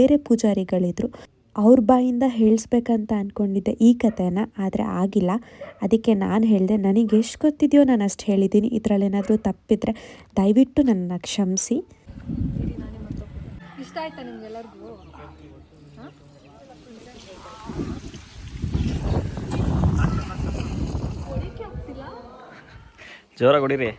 ಬೇರೆ ಪೂಜಾರಿಗಳಿದ್ರು ಅವ್ರ ಬಾಯಿಂದ ಹೇಳಿಸ್ಬೇಕಂತ ಅಂದ್ಕೊಂಡಿದ್ದೆ ಈ ಕಥೆನ ಆದರೆ ಆಗಿಲ್ಲ. ಅದಕ್ಕೆ ನಾನು ಹೇಳಿದೆ ನನಗೆ ಎಷ್ಟು ಗೊತ್ತಿದೆಯೋ ನಾನು ಅಷ್ಟು ಹೇಳಿದ್ದೀನಿ. ಇದರಲ್ಲಿ ಏನಾದರೂ ತಪ್ಪಿದ್ರೆ ದಯವಿಟ್ಟು ನನ್ನನ್ನು ಕ್ಷಮಿಸಿ. ಇಷ್ಟ ಆಯ್ತಾ ನಿಮ್ಗೆಲ್ಲರಿಗೂ ಜೋರಾಗಿ ಹೊಡೀರಿ.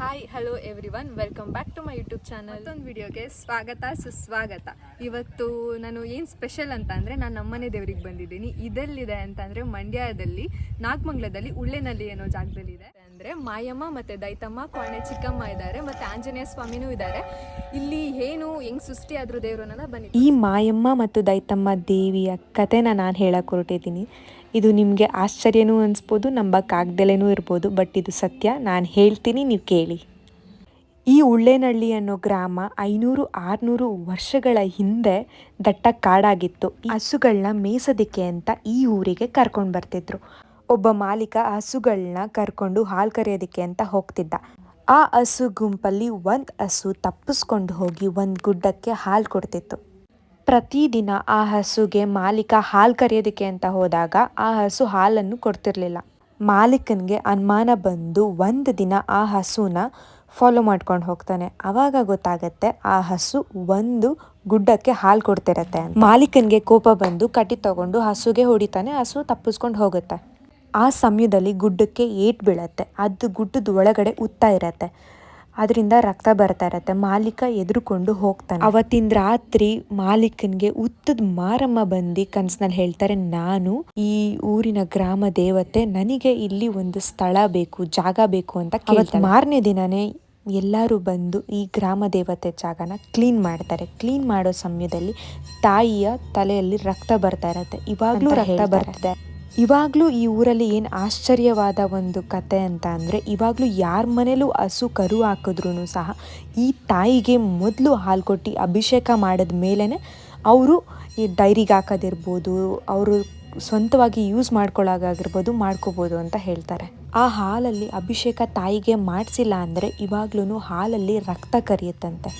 Hi hello everyone welcome back to my YouTube channel ಮತ್ತೊಂದು ವಿಡಿಯೋಗೆ ಸ್ವಾಗತ ಸುಸ್ವಾಗತ. ಇವತ್ತು ನಾನು ಏನು ಸ್ಪೆಷಲ್ ಅಂತ ಅಂದರೆ ನಾನು ನಮ್ಮನೆ ದೇವರಿಗೆ ಬಂದಿದ್ದೀನಿ. ಇದೆಲ್ಲಿದೆ ಅಂತ ಅಂದರೆ ಮಂಡ್ಯದಲ್ಲಿ ನಾಗಮಂಗ್ಲದಲ್ಲಿ ಉಳ್ಳೆನಲ್ಲಿ ಅನ್ನೋ ಜಾಗದಲ್ಲಿದೆ ಅಂದರೆ ಮಾಯಮ್ಮ ಮತ್ತು ದೈತಮ್ಮ ಕೋಣೆ ಚಿಕ್ಕಮ್ಮ ಇದ್ದಾರೆ ಮತ್ತು ಆಂಜನೇಯ ಸ್ವಾಮಿನೂ ಇದ್ದಾರೆ. ಇಲ್ಲಿ ಏನು ಹೆಂಗೆ ಸೃಷ್ಟಿ ಆದರೂ ದೇವರು ಅನ್ನೋದ ಬನ್ನಿ. ಈ ಮಾಯಮ್ಮ ಮತ್ತು ದೈತಮ್ಮ ದೇವಿಯ ಕಥೆನ ನಾನು ಹೇಳಕ್ಕೆ ಹೊರಟಿದ್ದೀನಿ. ಇದು ನಿಮಗೆ ಆಶ್ಚರ್ಯನೂ ಅನಿಸ್ಬೋದು ನಂಬಕ್ಕಾಗ್ದಲೇನೂ ಇರ್ಬೋದು, ಬಟ್ ಇದು ಸತ್ಯ. ನಾನು ಹೇಳ್ತೀನಿ, ನೀವು ಕೇಳಿ. ಈ ಉಳ್ಳೇನಹಳ್ಳಿ ಅನ್ನೋ ಗ್ರಾಮ ಐನೂರು, ಆರುನೂರು ವರ್ಷಗಳ ಹಿಂದೆ ದಟ್ಟ ಕಾಡಾಗಿತ್ತು. ಹಸುಗಳನ್ನ ಮೇಸೋದಕ್ಕೆ ಅಂತ ಈ ಊರಿಗೆ ಕರ್ಕೊಂಡು ಬರ್ತಿದ್ರು. ಒಬ್ಬ ಮಾಲೀಕ ಹಸುಗಳನ್ನ ಕರ್ಕೊಂಡು ಹಾಲು ಕರೆಯೋದಕ್ಕೆ ಅಂತ ಹೋಗ್ತಿದ್ದ. ಆ ಹಸು ಗುಂಪಲ್ಲಿ ಒಂದು ಹಸು ತಪ್ಪಿಸ್ಕೊಂಡು ಹೋಗಿ ಒಂದು ಗುಡ್ಡಕ್ಕೆ ಹಾಲು ಕೊಡ್ತಿತ್ತು. ಪ್ರತಿದಿನ ಆ ಹಸುಗೆ ಮಾಲೀಕ ಹಾಲು ಕರೆಯೋದಕ್ಕೆ ಅಂತ ಹೋದಾಗ ಆ ಹಸು ಹಾಲನ್ನು ಕೊಡ್ತಿರ್ಲಿಲ್ಲ. ಮಾಲೀಕನಿಗೆ ಅನುಮಾನ ಬಂದು ಒಂದು ದಿನ ಆ ಹಸುನ ಫಾಲೋ ಮಾಡ್ಕೊಂಡು ಹೋಗ್ತಾನೆ. ಅವಾಗ ಗೊತ್ತಾಗತ್ತೆ ಆ ಹಸು ಒಂದು ಗುಡ್ಡಕ್ಕೆ ಹಾಲು ಕೊಡ್ತಿರತ್ತೆ ಮಾಲೀಕನಿಗೆ ಕೋಪ ಬಂದು ಕಟ್ಟಿ ತಗೊಂಡು ಹಸುಗೆ ಹೊಡಿತಾನೆ, ಹಸು ತಪ್ಪಿಸ್ಕೊಂಡು ಹೋಗುತ್ತೆ. ಆ ಸಮಯದಲ್ಲಿ ಗುಡ್ಡಕ್ಕೆ ಏಟ್ ಬೀಳತ್ತೆ. ಅದು ಗುಡ್ಡದ ಒಳಗಡೆ ಉತ್ತ ಇರತ್ತೆ. ಅದರಿಂದ ರಕ್ತ ಬರ್ತಾ ಇರತ್ತೆ. ಮಾಲೀಕ ಎದುರುಕೊಂಡು ಹೋಗ್ತಾನೆ. ಅವತ್ತಿನ ರಾತ್ರಿ ಮಾಲೀಕನ್ಗೆ ಉತ್ತದ ಮಾರಮ್ಮ ಬಂದು ಕನ್ಸಿನಲ್ಲಿ ಹೇಳ್ತಾರೆ ನಾನು ಈ ಊರಿನ ಗ್ರಾಮ ದೇವತೆ ನನಗೆ ಇಲ್ಲಿ ಒಂದು ಸ್ಥಳ ಬೇಕು ಜಾಗ ಬೇಕು ಅಂತ ಕೇಳ್ತಾರೆ ಮಾರನೇ ದಿನನೇ ಎಲ್ಲರೂ ಬಂದು ಈ ಗ್ರಾಮ ದೇವತೆ ಜಾಗನ ಕ್ಲೀನ್ ಮಾಡ್ತಾರೆ. ಕ್ಲೀನ್ ಮಾಡೋ ಸಮಯದಲ್ಲಿ ತಾಯಿಯ ತಲೆಯಲ್ಲಿ ರಕ್ತ ಬರ್ತಾ ಇರತ್ತೆ. ಇವಾಗಲೂ ರಕ್ತ ಬರ್ತಿದೆ. ಇವಾಗಲೂ ಈ ಊರಲ್ಲಿ ಏನು ಆಶ್ಚರ್ಯವಾದ ಒಂದು ಕತೆ ಅಂತ ಅಂದರೆ, ಇವಾಗಲೂ ಯಾರ ಮನೇಲೂ ಹಸು ಕರು ಹಾಕಿದ್ರೂ ಸಹ ಈ ತಾಯಿಗೆ ಮೊದಲು ಹಾಲು ಕೊಟ್ಟು ಅಭಿಷೇಕ ಮಾಡಿದ ಮೇಲೇ ಅವರು ಈ ಡೈರಿಗೆ ಹಾಕೋದಿರ್ಬೋದು, ಅವರು ಸ್ವಂತವಾಗಿ ಯೂಸ್ ಮಾಡ್ಕೊಳ್ಳೋಗಾಗಿರ್ಬೋದು ಮಾಡ್ಕೋಬೋದು ಅಂತ ಹೇಳ್ತಾರೆ. ಆ ಹಾಲಲ್ಲಿ ಅಭಿಷೇಕ ತಾಯಿಗೆ ಮಾಡಿಸಿಲ್ಲ ಅಂದರೆ ಇವಾಗ್ಲೂ ಹಾಲಲ್ಲಿ ರಕ್ತ ಕರಿಯುತ್ತಂತೆ.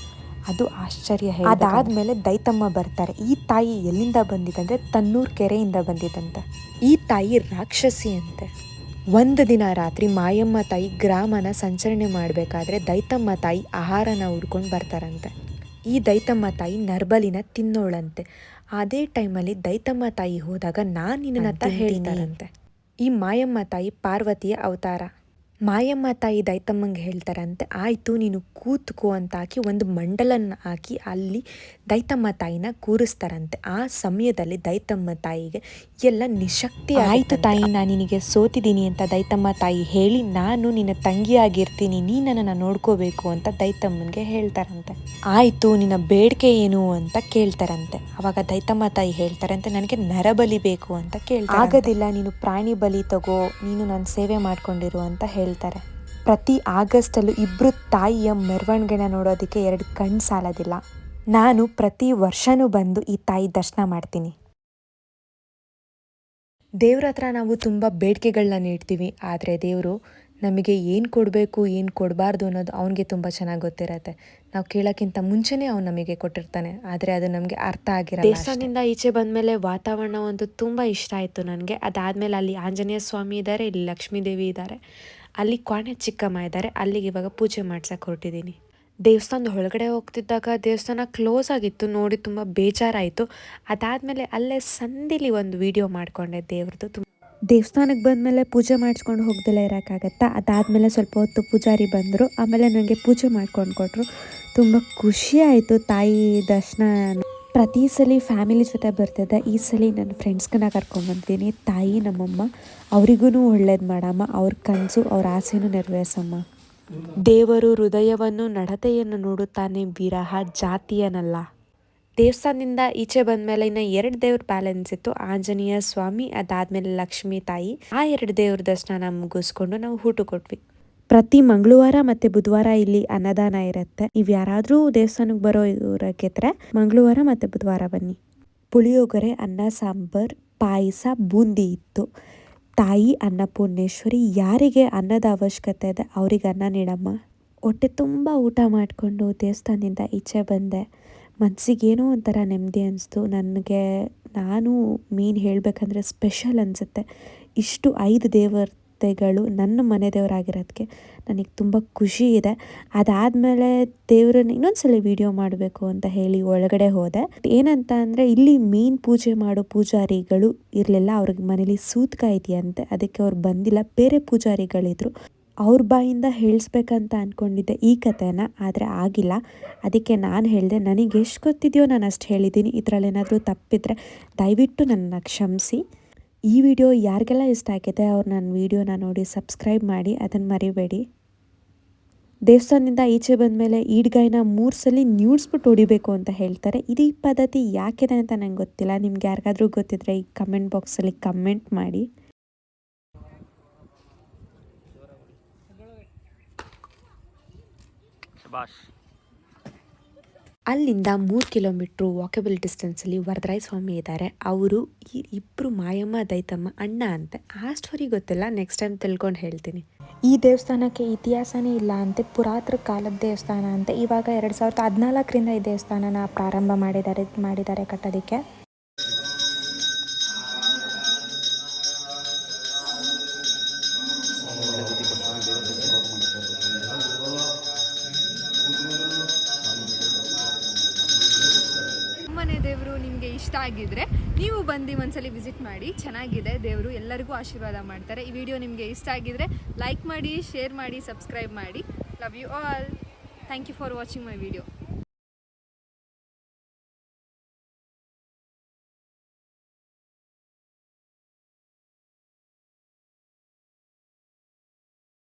ಅದು ಆಶ್ಚರ್ಯ ಅದಾದ್ಮೇಲೆ ದೈತಮ್ಮ ಬರ್ತಾರೆ. ಈ ತಾಯಿ ಎಲ್ಲಿಂದ ಬಂದಿದಂದ್ರೆ ತನ್ನೂರ್ ಕೆರೆಯಿಂದ ಬಂದಿದಂತೆ ಈ ತಾಯಿ ರಾಕ್ಷಸಿ ಅಂತೆ. ಒಂದು ದಿನ ರಾತ್ರಿ ಮಾಯಮ್ಮ ತಾಯಿ ಗ್ರಾಮನ ಸಂಚರಣೆ ಮಾಡಬೇಕಾದ್ರೆ ದೈತಮ್ಮ ತಾಯಿ ಆಹಾರನ ಹುಡ್ಕೊಂಡು ಬರ್ತಾರಂತೆ. ಈ ದೈತಮ್ಮ ತಾಯಿ ನರ್ಬಲಿನ ತಿನ್ನೋಳಂತೆ. ಅದೇ ಟೈಮಲ್ಲಿ ದೈತಮ್ಮ ತಾಯಿ ಹೋದಾಗ ನಾನು ನಿನ್ನ ಹೇಳ್ತಾರಂತೆ. ಈ ಮಾಯಮ್ಮ ತಾಯಿ ಪಾರ್ವತಿಯ ಅವತಾರ. ಮಾಯಮ್ಮ ತಾಯಿ ದೈತಮ್ಮಂಗೆ ಹೇಳ್ತಾರಂತೆ ಆಯಿತು ನೀನು ಕೂತ್ಕೋ ಅಂತ ಹಾಕಿ ಒಂದು ಮಂಡಲನ್ನ ಹಾಕಿ ಅಲ್ಲಿ ದೈತಮ್ಮ ತಾಯಿನ ಕೂರಿಸ್ತಾರಂತೆ. ಆ ಸಮಯದಲ್ಲಿ ದೈತಮ್ಮ ತಾಯಿಗೆ ಎಲ್ಲ ನಿಶಕ್ತಿ ಆಯಿತು ತಾಯಿ ನಾನು ನಿನಗೆ ಸೋತಿದ್ದೀನಿ ಅಂತ ದೈತಮ್ಮ ತಾಯಿ ಹೇಳಿ ನಾನು ನಿನ್ನ ತಂಗಿಯಾಗಿರ್ತೀನಿ ನೀ ನನ್ನನ್ನು ನೋಡ್ಕೋಬೇಕು ಅಂತ ದೈತಮ್ಮನಿಗೆ ಹೇಳ್ತಾರಂತೆ. ಆಯಿತು ನಿನ್ನ ಬೇಡಿಕೆ ಏನು ಅಂತ ಕೇಳ್ತಾರಂತೆ. ಅವಾಗ ದೈತಮ್ಮ ತಾಯಿ ಹೇಳ್ತಾರಂತೆ ನನಗೆ ನರಬಲಿ ಬೇಕು ಅಂತ ಕೇಳ್ತಾರೆ ಆಗೋದಿಲ್ಲ ನೀನು ಪ್ರಾಣಿ ಬಲಿ ತಗೋ ನೀನು ನನ್ನ ಸೇವೆ ಮಾಡ್ಕೊಂಡಿರು ಅಂತ ಹೇಳ್ತಾರೆ ಪ್ರತಿ ಆಗಸ್ಟಲ್ಲೂ ಇಬ್ಬರು ತಾಯಿಯ ಮೆರವಣಿಗೆನ ನೋಡೋದಕ್ಕೆ ಎರಡು ಕಣ್ಣು ಸಾಲೋದಿಲ್ಲ. ನಾನು ಪ್ರತಿ ವರ್ಷನೂ ಬಂದು ಈ ತಾಯಿ ದರ್ಶನ ಮಾಡ್ತೀನಿ. ದೇವ್ರ ಹತ್ರ ನಾವು ತುಂಬ ಬೇಡಿಕೆಗಳನ್ನ ನೀಡ್ತೀವಿ. ಆದರೆ ದೇವರು ನಮಗೆ ಏನು ಕೊಡಬೇಕು, ಏನು ಕೊಡಬಾರ್ದು ಅನ್ನೋದು ಅವನಿಗೆ ತುಂಬ ಚೆನ್ನಾಗಿ ಗೊತ್ತಿರತ್ತೆ. ನಾವು ಕೇಳೋಕ್ಕಿಂತ ಮುಂಚೆನೇ ಅವ್ನು ನಮಗೆ ಕೊಟ್ಟಿರ್ತಾನೆ. ಆದರೆ ಅದು ನಮಗೆ ಅರ್ಥ ಆಗಿರೋ ದೇವಸ್ಥಾನದಿಂದ ಈಚೆ ಬಂದಮೇಲೆ ವಾತಾವರಣ ಒಂದು ತುಂಬ ಇಷ್ಟ ಆಯಿತು ನನಗೆ. ಅದಾದಮೇಲೆ ಅಲ್ಲಿ ಆಂಜನೇಯ ಸ್ವಾಮಿ ಇದ್ದಾರೆ ಇಲ್ಲಿ ಲಕ್ಷ್ಮೀದೇವಿ ಇದ್ದಾರೆ ಅಲ್ಲಿ ಕ್ವಾಣೆ ಚಿಕ್ಕಮ್ಮ ಇದ್ದಾರೆ. ಅಲ್ಲಿಗೆ ಇವಾಗ ಪೂಜೆ ಮಾಡ್ಸಕ್ಕೆ ಹೊರಟಿದ್ದೀನಿ. ದೇವಸ್ಥಾನದ ಒಳಗಡೆ ಹೋಗ್ತಿದ್ದಾಗ ದೇವಸ್ಥಾನ ಕ್ಲೋಸ್ ಆಗಿತ್ತು, ನೋಡಿ ತುಂಬ ಬೇಜಾರಾಯಿತು. ಅದಾದಮೇಲೆ ಅಲ್ಲೇ ಸಂದಿಲಿ ಒಂದು ವಿಡಿಯೋ ಮಾಡಿಕೊಂಡೆ ದೇವ್ರದ್ದು. ತುಂಬ ದೇವಸ್ಥಾನಕ್ಕೆ ಬಂದಮೇಲೆ ಪೂಜೆ ಮಾಡಿಸ್ಕೊಂಡು ಹೋಗ್ದೆಲ್ಲ ಇರೋಕ್ಕಾಗತ್ತಾ? ಅದಾದಮೇಲೆ ಸ್ವಲ್ಪ ಹೊತ್ತು ಪೂಜಾರಿ ಬಂದರು. ಆಮೇಲೆ ನನಗೆ ಪೂಜೆ ಮಾಡ್ಕೊಂಡು ಕೊಟ್ಟರು ತುಂಬ ಖುಷಿ ಆಯಿತು ತಾಯಿ ದರ್ಶನ ಪ್ರತಿ ಸಲ ಫ್ಯಾಮಿಲಿ ಜೊತೆ ಬರ್ತಿದ್ದೆ ಈ ಸಲ ನನ್ನ ಫ್ರೆಂಡ್ಸ್ಗನ್ನ ಕರ್ಕೊಂಡ್ಬಂದಿದ್ದೀನಿ ತಾಯಿ, ನಮ್ಮಮ್ಮ ಅವರಿಗೂ ಒಳ್ಳೇದು ಮಾಡಮ್ಮ. ಅವ್ರ ಕನಸು, ಅವ್ರ ಆಸೆನೂ ನೆರವೇರಿಸಮ್ಮ. ದೇವರು ಹೃದಯವನ್ನು ನಡತೆಯನ್ನು ನೋಡುತ್ತಾನೆ ವಿರಹ ಜಾತಿಯನಲ್ಲ. ದೇವಸ್ಥಾನದಿಂದ ಈಚೆ ಬಂದಮೇಲೆ ಇನ್ನು ಎರಡು ದೇವ್ರ ಬ್ಯಾಲೆನ್ಸ್ ಇತ್ತು. ಆಂಜನೇಯ ಸ್ವಾಮಿ, ಅದಾದಮೇಲೆ ಲಕ್ಷ್ಮೀ ತಾಯಿ. ಆ ಎರಡು ದೇವ್ರ ದರ್ಶನ ಮುಗಿಸ್ಕೊಂಡು ನಾವು ಊಟ ಕೊಟ್ವಿ. ಪ್ರತಿ ಮಂಗಳವಾರ ಮತ್ತೆ ಬುಧವಾರ ಇಲ್ಲಿ ಅನ್ನದಾನ ಇರುತ್ತೆ. ನೀವು ಯಾರಾದರೂ ದೇವಸ್ಥಾನಕ್ಕೆ ಬರೋ ಇವ್ರಕ್ಕಿದ್ರೆ ಮಂಗಳವಾರ ಮತ್ತೆ ಬುಧವಾರ ಬನ್ನಿ. ಪುಳಿಯೋಗರೆ, ಅನ್ನ, ಸಾಂಬಾರ್, ಪಾಯಸ, ಬೂಂದಿ ಇತ್ತು. ತಾಯಿ ಅನ್ನಪೂರ್ಣೇಶ್ವರಿ ಯಾರಿಗೆ ಅನ್ನದ ಅವಶ್ಯಕತೆ ಇದೆ ಅವ್ರಿಗೆ ಅನ್ನ ನೀಡಮ್ಮ. ಹೊಟ್ಟೆ ತುಂಬ ಊಟ ಮಾಡಿಕೊಂಡು ದೇವಸ್ಥಾನದಿಂದ ಈಚೆ ಬಂದೆ. ಮನಸ್ಸಿಗೇನೋ ಒಂಥರ ನೆಮ್ಮದಿ ಅನಿಸ್ತು. ನನಗೆ, ನಾನು ಮೇನ್ ಹೇಳಬೇಕಂದ್ರೆ ಸ್ಪೆಷಲ್ ಅನಿಸುತ್ತೆ. ಇಷ್ಟು ಐದು ದೇವತೆಗಳು ನನ್ನ ಮನೆ ದೇವರಾಗಿರೋದಕ್ಕೆ ನನಗೆ ತುಂಬ ಖುಷಿ ಇದೆ. ಅದಾದಮೇಲೆ ದೇವ್ರನ್ನ ಇನ್ನೊಂದ್ಸಲ ವೀಡಿಯೋ ಮಾಡಬೇಕು ಅಂತ ಹೇಳಿ ಒಳಗಡೆ ಹೋದೆ. ಏನಂತ ಅಂದರೆ ಇಲ್ಲಿ ಮೇನ್ ಪೂಜೆ ಮಾಡೋ ಪೂಜಾರಿಗಳು ಇರಲಿಲ್ಲ. ಅವ್ರಿಗೆ ಮನೇಲಿ ಸೂತ್ಕ ಇದೆಯಂತೆ. ಅದಕ್ಕೆ ಅವ್ರು ಬಂದಿಲ್ಲ. ಬೇರೆ ಪೂಜಾರಿಗಳಿದ್ರು. ಅವ್ರ ಬಾಯಿಂದ ಹೇಳಿಸ್ಬೇಕಂತ ಅಂದ್ಕೊಂಡಿದ್ದೆ ಈ ಕಥೆನ, ಆದರೆ ಆಗಿಲ್ಲ. ಅದಕ್ಕೆ ನಾನು ಹೇಳಿದೆ, ನನಗೆ ಎಷ್ಟು ಗೊತ್ತಿದೆಯೋ ನಾನು ಅಷ್ಟು ಹೇಳಿದ್ದೀನಿ. ಇದರಲ್ಲೇನಾದರೂ ತಪ್ಪಿದರೆ ದಯವಿಟ್ಟು ನನ್ನ ಕ್ಷಮಿಸಿ. ಈ ವಿಡಿಯೋ ಯಾರಿಗೆಲ್ಲ ಇಷ್ಟ ಆಗಿದೆ ಅವ್ರು ನನ್ನ ವೀಡಿಯೋನ ನೋಡಿ ಸಬ್ಸ್ಕ್ರೈಬ್ ಮಾಡಿ, ಅದನ್ನು ಮರಿಬೇಡಿ. ದೇವಸ್ಥಾನದಿಂದ ಈಚೆ ಬಂದಮೇಲೆ ಈಡ್ಗಾಯಿನ ಮೂರು ಸಲ ನ್ಯೂಡ್ಸ್ಬಿಟ್ಟು ಹೊಡಿಬೇಕು ಅಂತ ಹೇಳ್ತಾರೆ. ಇದು ಈ ಪದ್ಧತಿ ಯಾಕಿದೆ ಅಂತ ನಂಗೆ ಗೊತ್ತಿಲ್ಲ. ನಿಮ್ಗೆ ಯಾರಿಗಾದ್ರೂ ಗೊತ್ತಿದ್ರೆ ಈ ಕಮೆಂಟ್ ಬಾಕ್ಸಲ್ಲಿ ಕಮೆಂಟ್ ಮಾಡಿ. ಶಬಾಷ್. ಅಲ್ಲಿಂದ ಮೂರು ಕಿಲೋಮೀಟ್ರು ವಾಕಬಲ್ ಡಿಸ್ಟೆನ್ಸಲ್ಲಿ ವರದರಾಯ ಸ್ವಾಮಿ ಇದ್ದಾರೆ. ಅವರು ಈ ಇಬ್ಬರು ಮಾಯಮ್ಮ, ದೈತಮ್ಮ, ಅಣ್ಣ ಅಂತೆ ಆ ಸ್ಟೋರಿ ಗೊತ್ತಿಲ್ಲ. ನೆಕ್ಸ್ಟ್ ಟೈಮ್ ತಿಳ್ಕೊಂಡು ಹೇಳ್ತೀನಿ. ಈ ದೇವಸ್ಥಾನಕ್ಕೆ ಇತಿಹಾಸನೇ ಇಲ್ಲ ಅಂತೆ, ಪುರಾತನ ಕಾಲದ ದೇವಸ್ಥಾನ ಅಂತೆ ಇವಾಗ ಎರಡು ಸಾವಿರದ ಹದಿನಾಲ್ಕರಿಂದ ಈ ದೇವಸ್ಥಾನನ ಪ್ರಾರಂಭ ಮಾಡಿದ್ದಾರೆ ಮಾಡಿದ್ದಾರೆ ಕಟ್ಟೋದಕ್ಕೆ. ಇಷ್ಟ ಆಗಿದ್ರೆ ನೀವು ಬಂದು ಒಂದ್ಸಲಿ ವಿಸಿಟ್ ಮಾಡಿ, ಚೆನ್ನಾಗಿದೆ ದೇವರು ಎಲ್ಲರಿಗೂ ಆಶೀರ್ವಾದ ಮಾಡ್ತಾರೆ. ಈ ವಿಡಿಯೋ ನಿಮಗೆ ಇಷ್ಟ ಆಗಿದ್ರೆ ಲೈಕ್ ಮಾಡಿ ಶೇರ್ ಮಾಡಿ ಸಬ್ಸ್ಕ್ರೈಬ್ ಮಾಡಿ. Love you all thank you for watching my video